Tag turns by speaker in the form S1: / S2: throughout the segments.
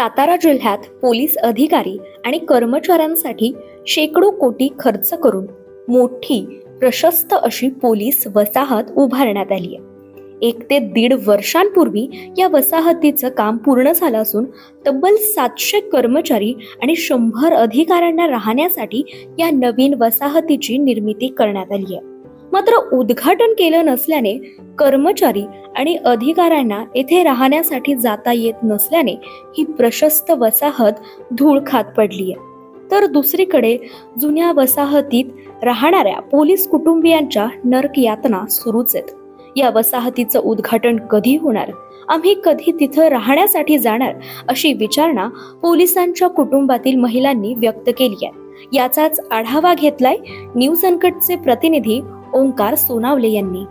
S1: सातारा जिल्ह्यात पोलीस अधिकारी आणि कर्मचाऱ्यांसाठी शेकडो कोटी खर्च करून मोठी प्रशस्त अशी पोलीस वसाहत उभारण्यात आली आहे. एक ते दीड वर्षांपूर्वी या वसाहतीचं काम पूर्ण झालं असून तब्बल सातशे कर्मचारी आणि शंभर अधिकाऱ्यांना राहण्यासाठी या नवीन वसाहतीची निर्मिती करण्यात आली आहे. मात्र उद्घाटन केलं नसल्याने कर्मचारी आणि अधिकाऱ्यांना येथे राहण्यासाठी जाता येत नसल्याने ही प्रशस्त वसाहत धूळ खात पडली आहे. तर दुसरीकडे जुन्या वसाहतीत राहणाऱ्या पोलीस कुटुंबियांच्या नरक यातना सुरूच आहेत. या वसाहतीचं उद्घाटन कधी होणार? आम्ही कधी तिथं राहण्यासाठी जाणार? अशी विचारणा पोलिसांच्या कुटुंबातील महिलांनी व्यक्त केली आहे. याचाच आढावा घेतलाय न्यूज अनकटचे प्रतिनिधी ओंकार सोनावले यांनी.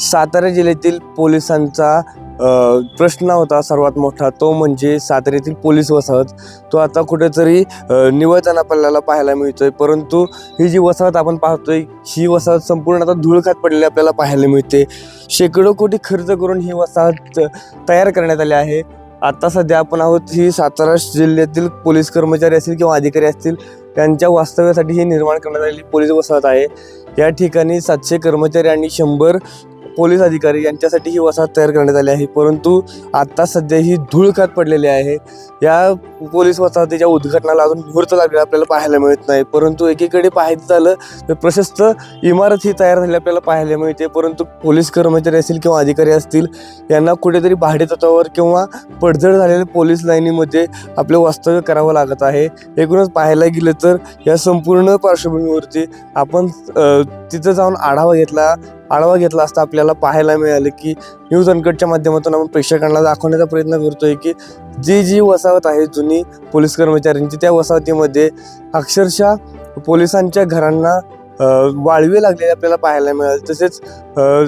S2: सातारा जिल्ह्यातील पोलिसांचा प्रश्न होता सर्वात मोठा तो म्हणजे साताऱ्यातील पोलीस वसाहत. तो आता कुठेतरी निवळताना आपल्याला पाहायला मिळतोय. परंतु ही जी वसाहत आपण पाहतोय ही वसाहत संपूर्ण आता धुळखात पडलेली आपल्याला पाहायला मिळते. शेकडो कोटी खर्च करून ही वसाहत तयार करण्यात आली आहे. आत्ता सध्या आपण आहोत ही सातारा जिल्ह्यातील पोलीस कर्मचारी असतील किंवा अधिकारी असतील त्यांच्या वास्तव्यासाठी ही निर्माण करण्यात आलेली पोलीस वसाहत आहे. या ठिकाणी सातशे कर्मचारी आणि शंभर पोलीस अधिकारी यांच्यासाठी ही वसाहत तयार करण्यात आली आहे. परंतु आत्ता सध्या ही धूळ खात पडलेली आहे. या पोलीस वसाहतीच्या उद्घाटनाला अजून मुहूर्त लागलेला आपल्याला पाहायला मिळत नाही. परंतु एकीकडे पाहायचं झालं तर प्रशस्त इमारत ही तयार झाली आपल्याला पाहायला मिळते. परंतु पोलीस कर्मचारी असतील किंवा अधिकारी असतील यांना कुठेतरी भाडे तत्वावर किंवा पडझड झालेल्या पोलीस लाईनीमध्ये आपलं वास्तव्य करावं लागत आहे. एकूणच पाहायला गेलं तर या संपूर्ण पार्श्वभूमीवरती आपण तिथं जाऊन आढावा घेतला आढावा घेतला असता आपल्याला पाहायला मिळालं की न्यूज अनकटच्या माध्यमातून आपण प्रेक्षकांना दाखवण्याचा प्रयत्न करतोय की जी जी वसाहत आहे जुनी पोलीस कर्मचाऱ्यांची त्या वसाहतीमध्ये अक्षरशः पोलिसांच्या घरांना वाळवे लागलेले आपल्याला पाहायला मिळाले. तसेच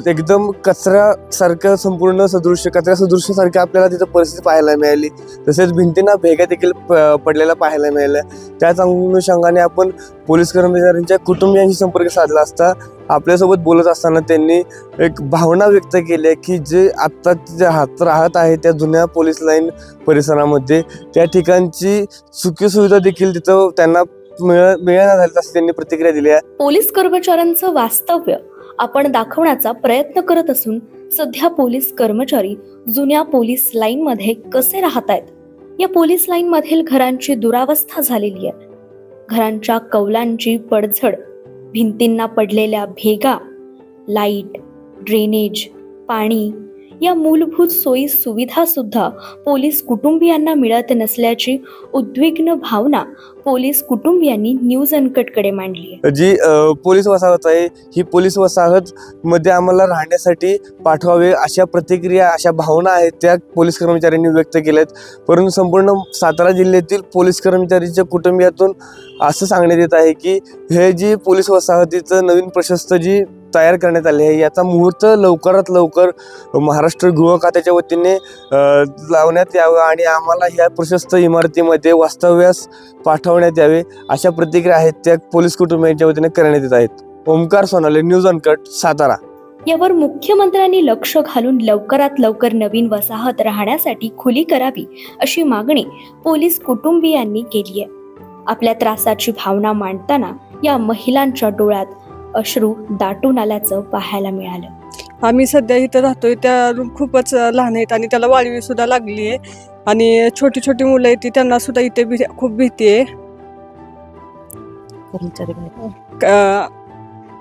S2: एकदम कचऱ्यासारखं संपूर्ण सदृश्य कचऱ्या सदृश्यासारखं आपल्याला तिथं परिस्थिती पाहायला मिळाली. तसेच भिंतींना भेगा देखील प- पडलेल्या पाहायला मिळाल्या त्याच अनुषंगाने आपण पोलीस कर्मचाऱ्यांच्या कुटुंबियांशी संपर्क साधला असता आपल्यासोबत बोलत असताना त्यांनी एक भावना व्यक्त केली आहे की जे आत्ता जे हात राहत आहे त्या जुन्या पोलीस लाईन परिसरामध्ये त्या ठिकाणची सुखी सुविधा देखील तिथं त्यांना मिळ मिळणार झाली असं त्यांनी प्रतिक्रिया दिली आहे.
S1: पोलीस कर्मचाऱ्यांचं वास्तव्य आपण दाखवण्याचा प्रयत्न करत असून सध्या पोलीस कर्मचारी जुन्या पोलीस लाईन मध्ये कसे राहत आहेत या पोलीस लाईन मधील घरांची दुरावस्था झालेली आहे. घरांच्या कौलांची पडझड भिंतींना पडलेल्या भेगा लाइट ड्रेनेज पाणी या मूलभूत सोयी सुविधा सुद्धा पोलीस कुटुंबियांना मिळत नसल्याची उद्विग्न भावना पोलीस कुटुंबियांनी न्यूज अनकटकडे मांडली
S2: जी पोलीस वसाहत आहे ही पोलीस वसाहत मध्ये आम्हाला राहण्यासाठी पाठवावे अशा प्रतिक्रिया अशा भावना आहेत त्या पोलीस कर्मचाऱ्यांनी व्यक्त केल्यात. परंतु संपूर्ण सातारा जिल्ह्यातील पोलीस कर्मचारीच्या कुटुंबियातून असं सांगण्यात येत आहे की हे जी पोलीस वसाहतीचं नवीन प्रशस्त जी तयार करण्यात आले आहे. याचा मुहूर्त लवकरात लवकर महाराष्ट्र गृह खात्याच्या वतीने लावण्यात यावं आणि आम्हाला ह्या प्रशस्त इमारतीमध्ये वास्तव्यास पाठवण्यात यावे अशा प्रतिक्रिया आहेत त्या पोलीस कुटुंबियांच्या वतीने करण्यात येत आहेत. Omkar Sonale news uncut Satara.
S1: यावर मुख्यमंत्र्यांनी लक्ष घालून लवकरात लवकर नवीन वसाहत राहण्यासाठी खुली करावी अशी मागणी पोलीस कुटुंबियांनी केली आहे. आपल्या त्रासाची भावना मांडताना या महिलांच्या डोळ्यात अश्रू दाटून आल्याचं पाहायला मिळालं.
S3: आम्ही सध्या इथं राहतोय त्या रूम खूपच लहान आहेत आणि त्याला वाळवी सुद्धा लागली आहे. आणि छोटी छोटी मुलं आहेत ती त्यांना सुद्धा इथे भी खूप भीती आहे. क-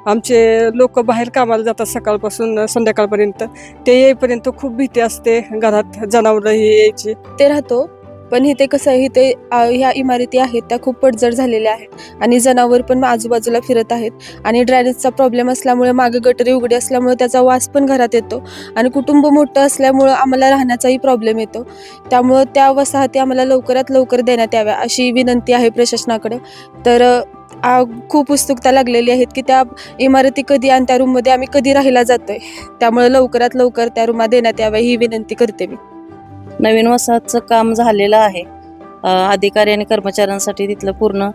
S3: आमचे लोक बाहेर कामाला जातात सकाळपासून संध्याकाळपर्यंत. ते येईपर्यंत खूप भीती असते घरात जनावरं ही यायची.
S4: ते राहतो पण इथे कसं आहे इथे ह्या इमारती आहेत त्या खूप पडझड झालेल्या आहेत. आणि जनावर पण आजूबाजूला फिरत आहेत. आणि ड्रायनेजचा प्रॉब्लेम असल्यामुळे मागे गटरी उघडी असल्यामुळे त्याचा वास पण घरात येतो. आणि कुटुंब मोठं असल्यामुळं आम्हाला राहण्याचाही प्रॉब्लेम येतो. त्यामुळं त्या वसाहती आम्हाला लवकरात लवकर देण्यात याव्या अशी विनंती आहे प्रशासनाकडे. तर आ, खूप उत्सुकता लागलेली आहेत की त्या इमारती कधी आणि त्या रूममध्ये आम्ही कधी राहायला जातोय. त्यामुळे लवकरात लवकर त्या रूमा देण्यात याव्या ही विनंती करते मी.
S5: नवीन वसाहतचं काम झालेलं आहे. अधिकारी आणि कर्मचाऱ्यांसाठी तिथलं पूर्ण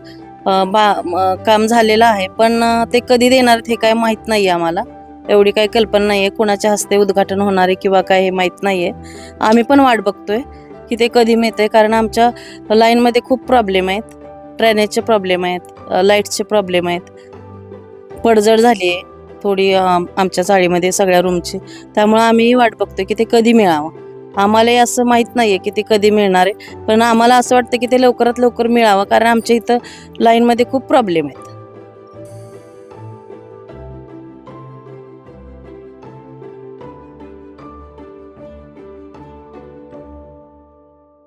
S5: बा काम झालेलं आहे. पण ते कधी देणार आहेत हे काय माहीत नाही आहे आम्हाला. एवढी काही कल्पना नाही आहे कुणाच्या हस्ते उद्घाटन होणार आहे किंवा काय हे माहीत नाही आहे आम्ही पण वाट बघतोय की ते कधी मिळतंय. कारण आमच्या लाईनमध्ये खूप प्रॉब्लेम आहेत. ड्रेनेजचे प्रॉब्लेम आहेत. लाईटचे प्रॉब्लेम आहेत. पडझड झाली आहे थोडी आमच्या चाळीमध्ये सगळ्या रूमची. त्यामुळं आम्ही वाट बघतोय की ते कधी मिळावं. आम्हालाही असं माहीत नाही आहे की ते कधी मिळणार आहे. पण आम्हाला असं वाटतं की ते लवकरात लवकर मिळावं कारण आमच्या इथं लाईनमध्ये खूप प्रॉब्लेम आहेत.